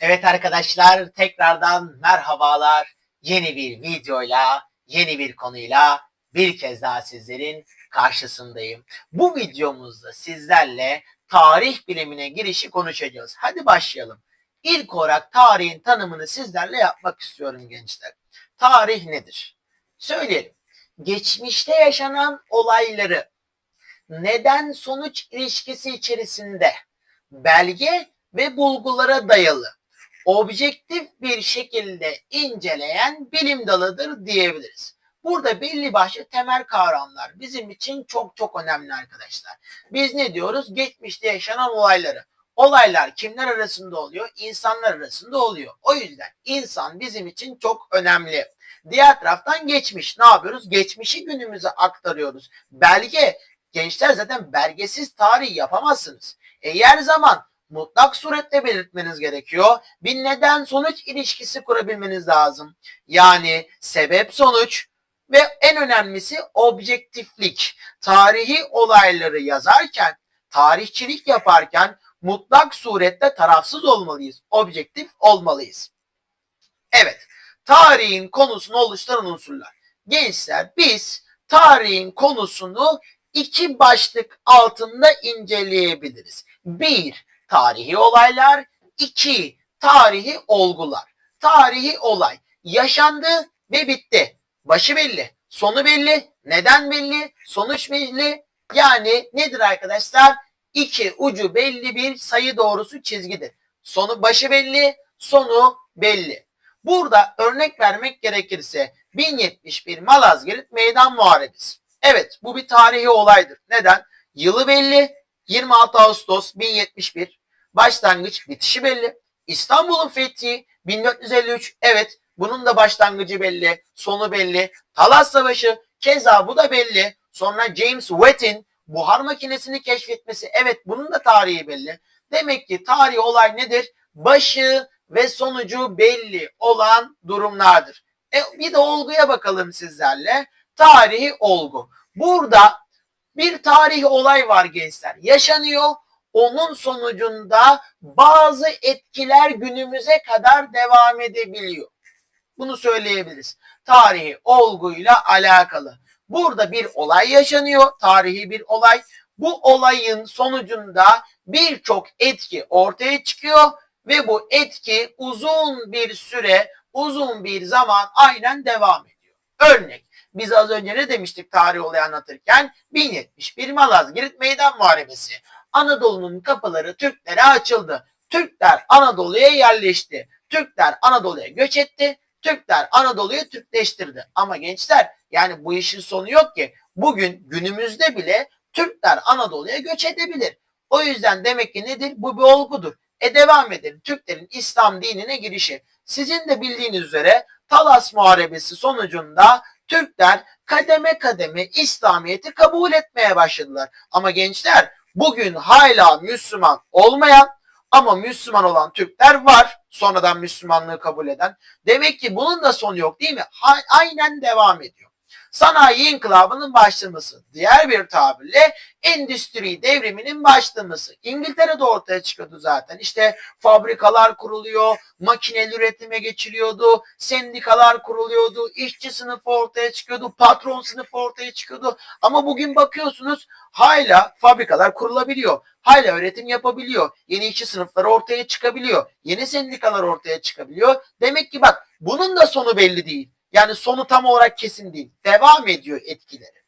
Evet arkadaşlar tekrardan merhabalar. Yeni bir videoyla, yeni bir konuyla bir kez daha sizlerin karşısındayım. Bu videomuzda sizlerle tarih bilimine girişi konuşacağız. Hadi başlayalım. İlk olarak tarihin tanımını sizlerle yapmak istiyorum gençler. Tarih nedir? Söyleyelim. Geçmişte yaşanan olayları neden sonuç ilişkisi içerisinde belge ve bulgulara dayalı objektif bir şekilde inceleyen bilim dalıdır diyebiliriz. Burada belli başlı temel kavramlar bizim için çok çok önemli arkadaşlar. Biz ne diyoruz? Geçmişte yaşanan olayları. Olaylar kimler arasında oluyor? İnsanlar arasında oluyor. O yüzden insan bizim için çok önemli. Diğer taraftan geçmiş. Ne yapıyoruz? Geçmişi günümüze aktarıyoruz. Belge. Gençler zaten belgesiz tarih yapamazsınız. Eğer zaman mutlak surette belirtmeniz gerekiyor. Bir neden sonuç ilişkisi kurabilmeniz lazım. Yani sebep sonuç ve en önemlisi objektiflik. Tarihi olayları yazarken, tarihçilik yaparken mutlak surette tarafsız olmalıyız. Objektif olmalıyız. Evet, tarihin konusunu oluşturan unsurlar. Gençler biz tarihin konusunu iki başlık altında inceleyebiliriz. Bir, tarihi olaylar. iki tarihi olgular. Tarihi olay yaşandı ve bitti. Başı belli, sonu belli, neden belli, sonuç belli. Yani nedir arkadaşlar? İki ucu belli bir sayı doğrusu çizgidir. Sonu başı belli, sonu belli. Burada örnek vermek gerekirse 1071 Malazgirt Meydan Muharebesi. Evet bu bir tarihi olaydır. Neden? Yılı belli. 26 Ağustos 1071. Başlangıç bitişi belli. İstanbul'un fethi 1453. Evet bunun da başlangıcı belli. Sonu belli. Talas Savaşı keza bu da belli. Sonra James Watt'in buhar makinesini keşfetmesi. Evet bunun da tarihi belli. Demek ki tarihi olay nedir? Başı ve sonucu belli olan durumlardır. E, bir de olguya bakalım sizlerle. Tarihi olgu. Burada bir tarihi olay var gençler. Yaşanıyor. Onun sonucunda bazı etkiler günümüze kadar devam edebiliyor. Bunu söyleyebiliriz. Tarihi olguyla alakalı. Burada bir olay yaşanıyor. Tarihi bir olay. Bu olayın sonucunda birçok etki ortaya çıkıyor ve bu etki uzun bir süre, uzun bir zaman aynen devam ediyor. Örnek biz az önce ne demiştik tarih olayı anlatırken? 1071 Malazgirt Meydan Muharebesi. Anadolu'nun kapıları Türklere açıldı. Türkler Anadolu'ya yerleşti. Türkler Anadolu'ya göç etti. Türkler Anadolu'yu Türkleştirdi. Ama gençler yani bu işin sonu yok ki. Bugün günümüzde bile Türkler Anadolu'ya göç edebilir. O yüzden demek ki nedir? Bu bir olgudur. E devam edelim. Türklerin İslam dinine girişi. Sizin de bildiğiniz üzere Talas Muharebesi sonucunda Türkler kademe kademe İslamiyet'i kabul etmeye başladılar. Ama gençler bugün hala Müslüman olmayan ama Müslüman olan Türkler var. Sonradan Müslümanlığı kabul eden. Demek ki bunun da sonu yok değil mi? Aynen devam ediyor. Sanayi inkılabının başlaması, diğer bir tabirle endüstri devriminin başlaması. İngiltere'de ortaya çıkıyordu zaten. İşte fabrikalar kuruluyor, makineli üretime geçiliyordu, sendikalar kuruluyordu, işçi sınıfı ortaya çıkıyordu, patron sınıfı ortaya çıkıyordu. Ama bugün bakıyorsunuz hala fabrikalar kurulabiliyor. Hala üretim yapabiliyor. Yeni işçi sınıfları ortaya çıkabiliyor. Yeni sendikalar ortaya çıkabiliyor. Demek ki bak bunun da sonu belli değil. Yani sonu tam olarak kesin değil. Devam ediyor etkileri.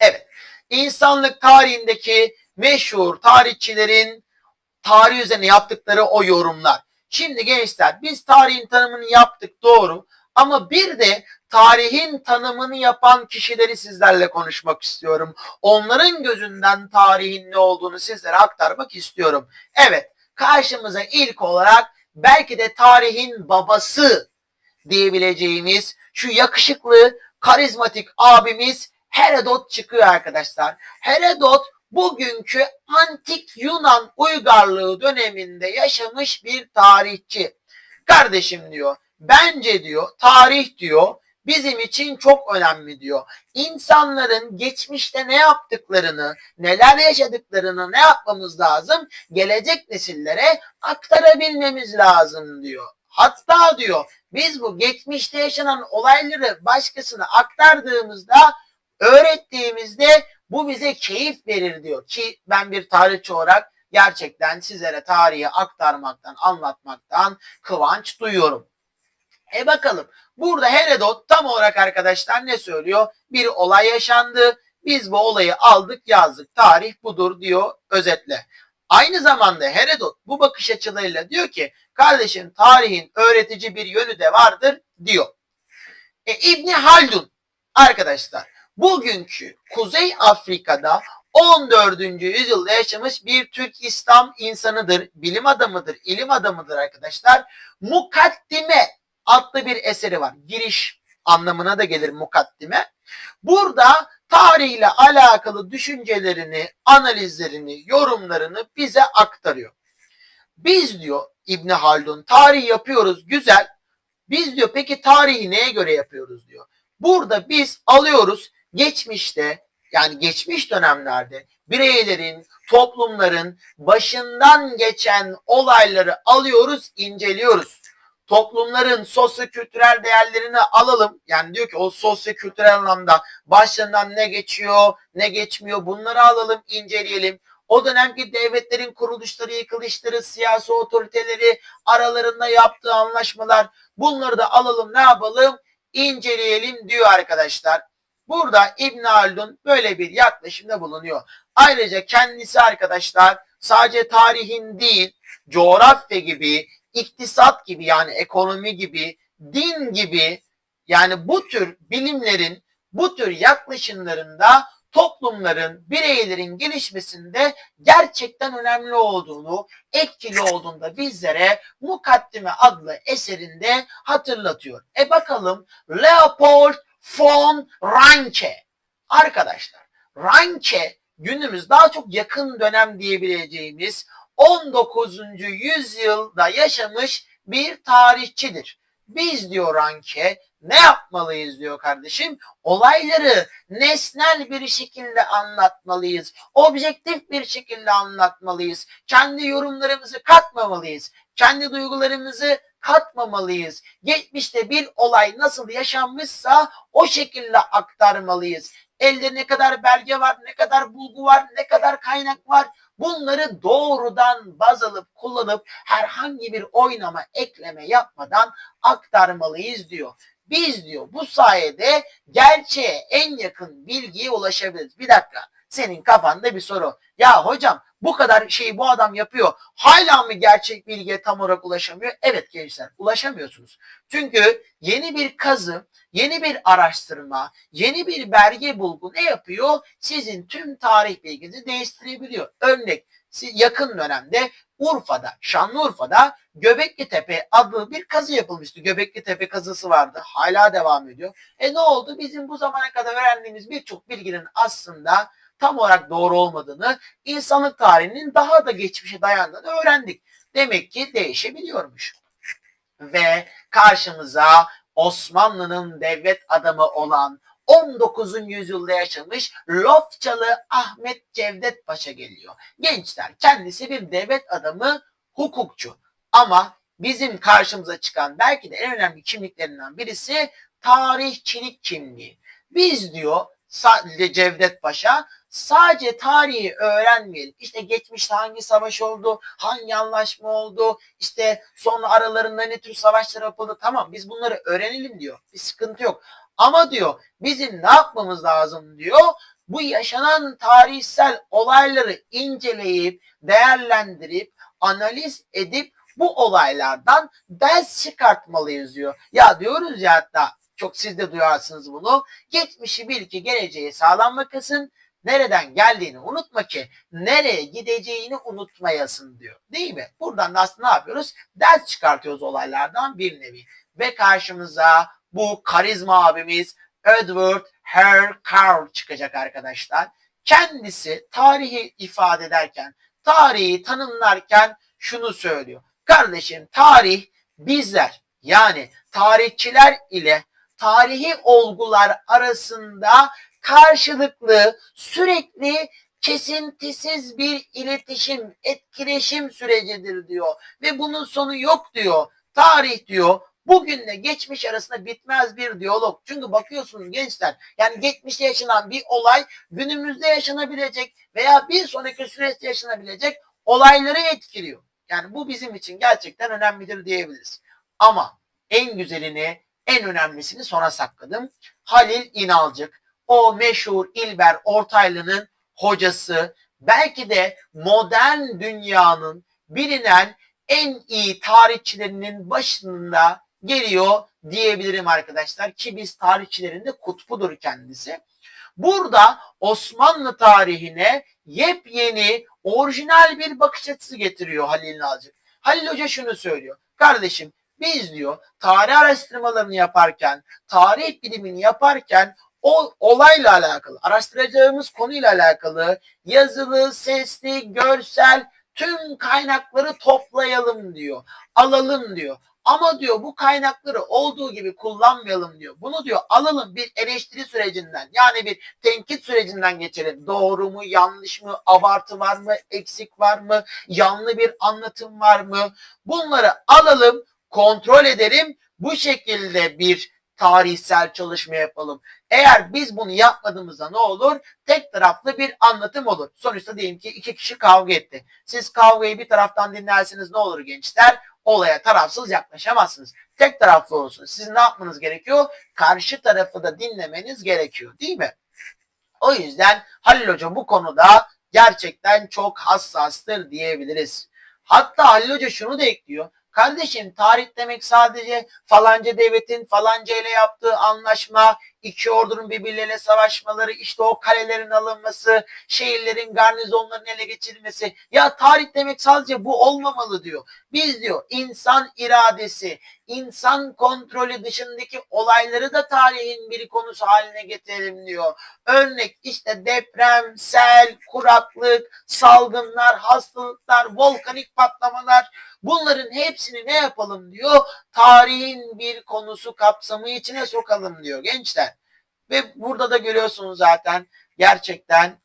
Evet. İnsanlık tarihindeki meşhur tarihçilerin tarih üzerine yaptıkları o yorumlar. Şimdi gençler biz tarihin tanımını yaptık doğru ama bir de tarihin tanımını yapan kişileri sizlerle konuşmak istiyorum. Onların gözünden tarihin ne olduğunu sizlere aktarmak istiyorum. Evet karşımıza ilk olarak belki de tarihin babası diyebileceğimiz şu yakışıklı, karizmatik abimiz Herodot çıkıyor arkadaşlar. Herodot bugünkü antik Yunan uygarlığı döneminde yaşamış bir tarihçi. Kardeşim diyor, bence diyor, tarih diyor, bizim için çok önemli diyor. İnsanların geçmişte ne yaptıklarını, neler yaşadıklarını ne yapmamız lazım? Gelecek nesillere aktarabilmemiz lazım diyor. Hatta diyor biz bu geçmişte yaşanan olayları başkasına aktardığımızda, öğrettiğimizde bu bize keyif verir diyor ki ben bir tarihçi olarak gerçekten sizlere tarihi aktarmaktan, anlatmaktan kıvanç duyuyorum. E bakalım burada Herodot tam olarak arkadaşlar ne söylüyor? Bir olay yaşandı. Biz bu olayı aldık yazdık. Tarih budur diyor özetle. Aynı zamanda Herodot bu bakış açılarıyla diyor ki kardeşim tarihin öğretici bir yönü de vardır diyor. E, İbni Haldun arkadaşlar bugünkü Kuzey Afrika'da 14. yüzyılda yaşamış bir Türk İslam insanıdır, bilim adamıdır, ilim adamıdır arkadaşlar. Mukaddime adlı bir eseri var. Giriş anlamına da gelir mukaddime. Burada tarihle alakalı düşüncelerini, analizlerini, yorumlarını bize aktarıyor. Biz diyor İbni Haldun tarih yapıyoruz güzel. Biz diyor peki tarihi neye göre yapıyoruz diyor. Burada biz alıyoruz geçmişte yani geçmiş dönemlerde bireylerin, toplumların başından geçen olayları alıyoruz, inceliyoruz. Toplumların sosyo-kültürel değerlerini alalım. Yani diyor ki o sosyo-kültürel anlamda başlarından ne geçiyor, ne geçmiyor bunları alalım, inceleyelim. O dönemki devletlerin kuruluşları, yıkılışları, siyasi otoriteleri, aralarında yaptığı anlaşmalar bunları da alalım ne yapalım? inceleyelim diyor arkadaşlar. Burada İbn Haldun böyle bir yaklaşımda bulunuyor. Ayrıca kendisi arkadaşlar sadece tarihin değil, coğrafya gibi, iktisat gibi yani ekonomi gibi, din gibi yani bu tür bilimlerin, bu tür yaklaşımlarında toplumların, bireylerin gelişmesinde gerçekten önemli olduğunu, etkili olduğunu da bizlere Mukaddime adlı eserinde hatırlatıyor. E bakalım Leopold von Ranke. Arkadaşlar Ranke günümüz daha çok yakın dönem diyebileceğimiz 19. yüzyılda yaşamış bir tarihçidir. Biz diyor Ranke ne yapmalıyız diyor kardeşim? Olayları nesnel bir şekilde anlatmalıyız. Objektif bir şekilde anlatmalıyız. Kendi yorumlarımızı katmamalıyız. Kendi duygularımızı katmamalıyız. Geçmişte bir olay nasıl yaşanmışsa o şekilde aktarmalıyız. Elde ne kadar belge var, ne kadar bulgu var, ne kadar kaynak var bunları doğrudan baz alıp kullanıp herhangi bir oynama, ekleme yapmadan aktarmalıyız diyor. Biz diyor bu sayede gerçeğe en yakın bilgiye ulaşabiliriz. Bir dakika senin kafanda bir soru. Ya hocam bu kadar şeyi bu adam yapıyor. Hala mı gerçek bilgiye tam olarak ulaşamıyor? Evet gençler ulaşamıyorsunuz. Çünkü yeni bir kazı, yeni bir araştırma, yeni bir belge bulgu ne yapıyor? Sizin tüm tarih bilginizi değiştirebiliyor. Örnek yakın dönemde Urfa'da, Şanlıurfa'da Göbekli Tepe adlı bir kazı yapılmıştı. Göbekli Tepe kazısı vardı. Hala devam ediyor. E ne oldu? Bizim bu zamana kadar öğrendiğimiz birçok bilginin aslında tam olarak doğru olmadığını, insanlık tarihinin daha da geçmişe dayandığını öğrendik. Demek ki değişebiliyormuş. Ve karşımıza Osmanlı'nın devlet adamı olan 19. yüzyılda yaşamış Lofçalı Ahmet Cevdet Paşa geliyor. Gençler kendisi bir devlet adamı, hukukçu. Ama bizim karşımıza çıkan belki de en önemli kimliklerinden birisi tarihçilik kimliği. Biz diyor Cevdet Paşa sadece tarihi öğrenmeyelim. İşte geçmişte hangi savaş oldu, hangi anlaşma oldu, işte sonra aralarında ne tür savaşlar yapıldı. Tamam biz bunları öğrenelim diyor. Bir sıkıntı yok. Ama diyor bizim ne yapmamız lazım diyor. Bu yaşanan tarihsel olayları inceleyip, değerlendirip, analiz edip bu olaylardan ders çıkartmalıyız diyor. Ya diyoruz ya hatta çok siz de duyarsınız bunu. Geçmişi bil ki geleceği sağlam bakasın. Nereden geldiğini unutma ki nereye gideceğini unutmayasın diyor. Değil mi? Buradan da aslında ne yapıyoruz? Ders çıkartıyoruz olaylardan bir nevi. Ve karşımıza bu karizma abimiz Edward Hare Carl çıkacak arkadaşlar. Kendisi tarihi ifade ederken, tarihi tanımlarken şunu söylüyor. Kardeşim tarih bizler yani tarihçiler ile tarihi olgular arasında karşılıklı sürekli kesintisiz bir iletişim, etkileşim sürecidir diyor. Ve bunun sonu yok diyor. Tarih diyor bugünle geçmiş arasında bitmez bir diyalog. Çünkü bakıyorsunuz gençler yani geçmişte yaşanan bir olay günümüzde yaşanabilecek veya bir sonraki süreçte yaşanabilecek olayları etkiliyor. Yani bu bizim için gerçekten önemlidir diyebiliriz. Ama en güzelini, en önemlisini sona sakladım. Halil İnalcık, o meşhur İlber Ortaylı'nın hocası, belki de modern dünyanın bilinen en iyi tarihçilerinin başında geliyor diyebilirim arkadaşlar ki biz tarihçilerin de kutbudur kendisi. Burada Osmanlı tarihine yepyeni, orijinal bir bakış açısı getiriyor Halil Nalcık. Halil Hoca şunu söylüyor. Kardeşim biz diyor tarih araştırmalarını yaparken, tarih bilimini yaparken o olayla alakalı, araştıracağımız konuyla alakalı yazılı, sesli, görsel tüm kaynakları toplayalım diyor. Alalım diyor. Ama diyor bu kaynakları olduğu gibi kullanmayalım diyor. Bunu diyor alalım bir eleştiri sürecinden yani bir tenkit sürecinden geçelim. Doğru mu, yanlış mı, abartı var mı, eksik var mı, yanlı bir anlatım var mı? Bunları alalım, kontrol edelim. Bu şekilde bir tarihsel çalışma yapalım. Eğer biz bunu yapmadığımızda ne olur? Tek taraflı bir anlatım olur. Sonuçta diyelim ki iki kişi kavga etti. Siz kavgayı bir taraftan dinlerseniz ne olur gençler? Olaya tarafsız yaklaşamazsınız. Tek taraflı olsun. Sizin ne yapmanız gerekiyor? Karşı tarafı da dinlemeniz gerekiyor değil mi? O yüzden Halil Hoca bu konuda gerçekten çok hassastır diyebiliriz. Hatta Halil Hoca şunu da ekliyor. Kardeşim tarih demek sadece falanca devletin falanca ile yaptığı anlaşma, iki ordunun birbirleriyle savaşmaları, işte o kalelerin alınması, şehirlerin garnizonların ele geçirilmesi. Ya tarih demek sadece bu olmamalı diyor. Biz diyor insan iradesi, insan kontrolü dışındaki olayları da tarihin bir konusu haline getirelim diyor. Örnek işte deprem, sel, kuraklık, salgınlar, hastalıklar, volkanik patlamalar bunların hepsini ne yapalım diyor? Tarihin bir konusu kapsamı içine sokalım diyor gençler. Ve burada da görüyorsunuz zaten gerçekten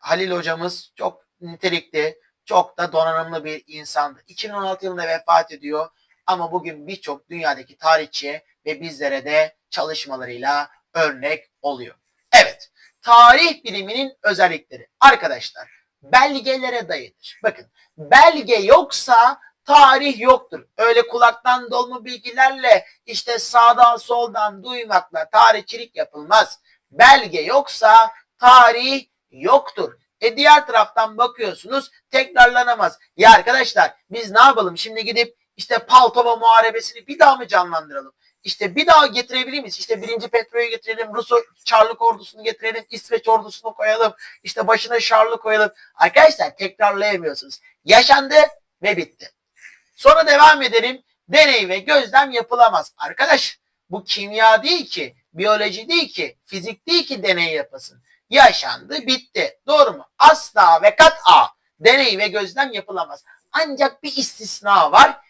Halil hocamız çok nitelikli, çok da donanımlı bir insandı. 2016 yılında vefat ediyor ama bugün birçok dünyadaki tarihçiye ve bizlere de çalışmalarıyla örnek oluyor. Evet, tarih biliminin özellikleri. Arkadaşlar, belgelere dayanır. Bakın, belge yoksa tarih yoktur. Öyle kulaktan dolma bilgilerle işte sağdan soldan duymakla tarihçilik yapılmaz. Belge yoksa tarih yoktur. E diğer taraftan bakıyorsunuz tekrarlanamaz. Ya arkadaşlar biz ne yapalım şimdi gidip işte Paltova Muharebesini bir daha mı canlandıralım? İşte bir daha getirebilir miyiz? İşte birinci Petro'yu getirelim, Rus Çarlık ordusunu getirelim, İsveç ordusunu koyalım, işte başına Şarlı koyalım. Arkadaşlar tekrarlayamıyorsunuz. Yaşandı ve bitti. Sonra devam edelim. Deney ve gözlem yapılamaz. Arkadaş bu kimya değil ki, biyoloji değil ki, fizik değil ki deney yapasın. Yaşandı, bitti. Doğru mu? Asla ve kat'a deney ve gözlem yapılamaz. Ancak bir istisna var.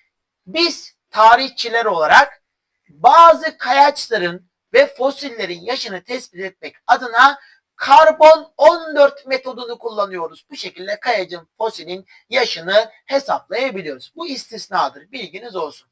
Biz tarihçiler olarak bazı kayaçların ve fosillerin yaşını tespit etmek adına karbon 14 metodunu kullanıyoruz. Bu şekilde kayacın fosilin yaşını hesaplayabiliyoruz. Bu istisnadır. Bilginiz olsun.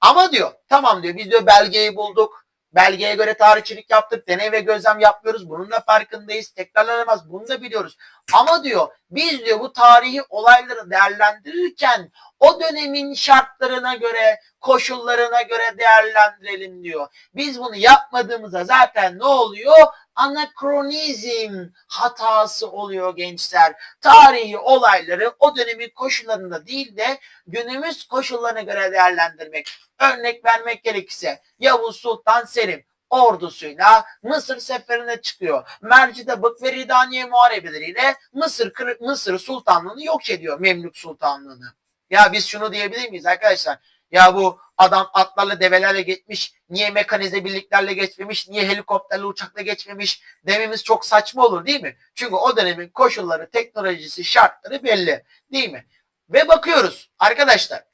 Ama diyor tamam diyor biz diyor belgeyi bulduk. Belgeye göre tarihçilik yaptık. Deney ve gözlem yapmıyoruz. Bunun da farkındayız. Tekrarlanamaz. Bunu da biliyoruz. Ama diyor biz diyor bu tarihi olayları değerlendirirken o dönemin şartlarına göre, koşullarına göre değerlendirelim diyor. Biz bunu yapmadığımızda zaten ne oluyor? Anakronizm hatası oluyor gençler. Tarihi olayları o dönemin koşullarında değil de günümüz koşullarına göre değerlendirmek. Örnek vermek gerekirse Yavuz Sultan Selim ordusuyla Mısır seferine çıkıyor. Mercidabık ve Ridaniye muharebeleriyle Mısır Mısır sultanlığını yok ediyor Memlük sultanlığını. Ya biz şunu diyebilir miyiz arkadaşlar? Ya bu adam atlarla develerle geçmiş, niye mekanize birliklerle geçmemiş, niye helikopterle uçakla geçmemiş dememiz çok saçma olur değil mi? Çünkü o dönemin koşulları, teknolojisi, şartları belli değil mi? Ve bakıyoruz arkadaşlar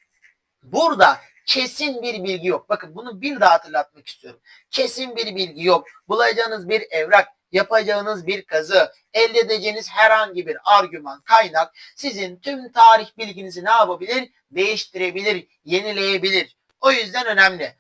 burada kesin bir bilgi yok. Bakın bunu bir daha hatırlatmak istiyorum. Kesin bir bilgi yok. Bulacağınız bir evrak, yapacağınız bir kazı, elde edeceğiniz herhangi bir argüman, kaynak sizin tüm tarih bilginizi ne yapabilir? Değiştirebilir, yenileyebilir. O yüzden önemli.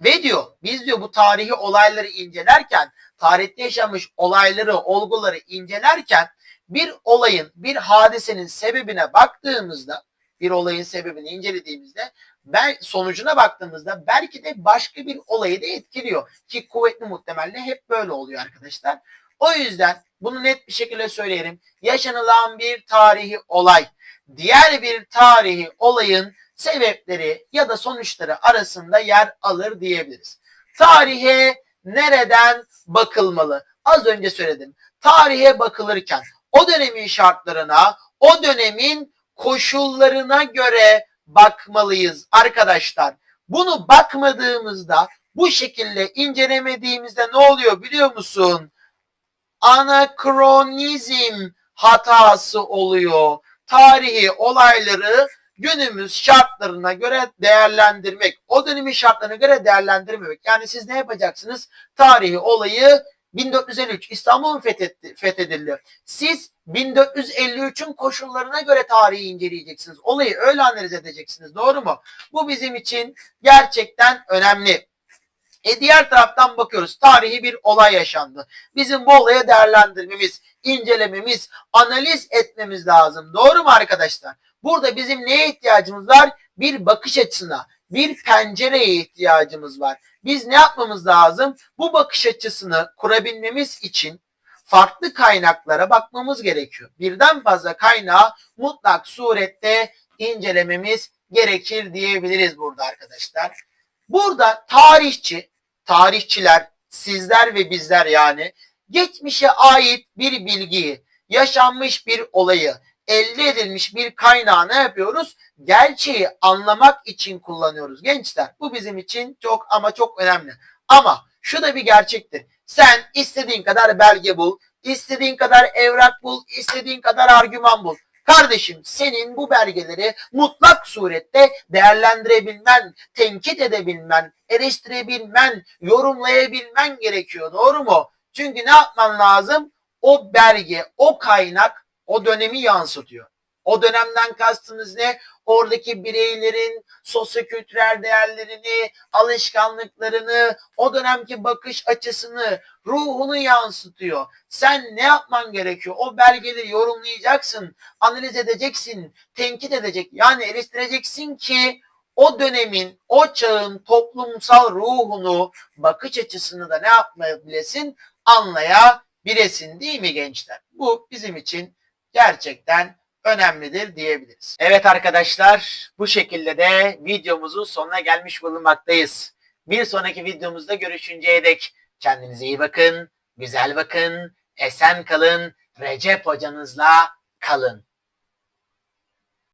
Ve diyor biz diyor bu tarihi olayları incelerken, tarihte yaşamış olayları, olguları incelerken bir olayın, bir hadisenin sebebine baktığımızda, bir olayın sebebini incelediğimizde ben sonucuna baktığımızda belki de başka bir olayı da etkiliyor. Ki kuvvetli muhtemelen hep böyle oluyor arkadaşlar. O yüzden bunu net bir şekilde söyleyelim. Yaşanılan bir tarihi olay, diğer bir tarihi olayın sebepleri ya da sonuçları arasında yer alır diyebiliriz. Tarihe nereden bakılmalı? Az önce söyledim. Tarihe bakılırken o dönemin şartlarına, o dönemin koşullarına göre bakmalıyız arkadaşlar. Bunu bakmadığımızda, bu şekilde incelemediğimizde ne oluyor biliyor musun? Anakronizm hatası oluyor. Tarihi olayları günümüz şartlarına göre değerlendirmek, o dönemin şartlarına göre değerlendirmemek. Yani siz ne yapacaksınız? Tarihi olayı 1453 İstanbul fethetti, fethedildi. Siz 1453'ün koşullarına göre tarihi inceleyeceksiniz. Olayı öyle analiz edeceksiniz. Doğru mu? Bu bizim için gerçekten önemli. E diğer taraftan bakıyoruz. Tarihi bir olay yaşandı. Bizim bu olaya değerlendirmemiz, incelememiz, analiz etmemiz lazım. Doğru mu arkadaşlar? Burada bizim neye ihtiyacımız var? Bir bakış açısına, bir pencereye ihtiyacımız var. Biz ne yapmamız lazım? Bu bakış açısını kurabilmemiz için farklı kaynaklara bakmamız gerekiyor. Birden fazla kaynağı mutlak surette incelememiz gerekir diyebiliriz burada arkadaşlar. Burada tarihçi, tarihçiler, sizler ve bizler yani geçmişe ait bir bilgiyi, yaşanmış bir olayı, elde edilmiş bir kaynağı ne yapıyoruz? Gerçeği anlamak için kullanıyoruz gençler. Bu bizim için çok ama çok önemli. Ama şu da bir gerçektir. Sen istediğin kadar belge bul, istediğin kadar evrak bul, istediğin kadar argüman bul. Kardeşim senin bu belgeleri mutlak surette değerlendirebilmen, tenkit edebilmen, eleştirebilmen, yorumlayabilmen gerekiyor. Doğru mu? Çünkü ne yapman lazım? O belge, o kaynak o dönemi yansıtıyor. O dönemden kastımız ne? Oradaki bireylerin sosyokültürel değerlerini, alışkanlıklarını, o dönemki bakış açısını, ruhunu yansıtıyor. Sen ne yapman gerekiyor? O belgeleri yorumlayacaksın, analiz edeceksin, tenkit edecek, yani eleştireceksin ki o dönemin, o çağın toplumsal ruhunu, bakış açısını da ne yapmayabilesin? Anlayabilesin değil mi gençler? Bu bizim için gerçekten önemlidir diyebiliriz. Evet arkadaşlar bu şekilde de videomuzun sonuna gelmiş bulunmaktayız. Bir sonraki videomuzda görüşünceye dek kendinize iyi bakın, güzel bakın, esen kalın, Recep hocanızla kalın.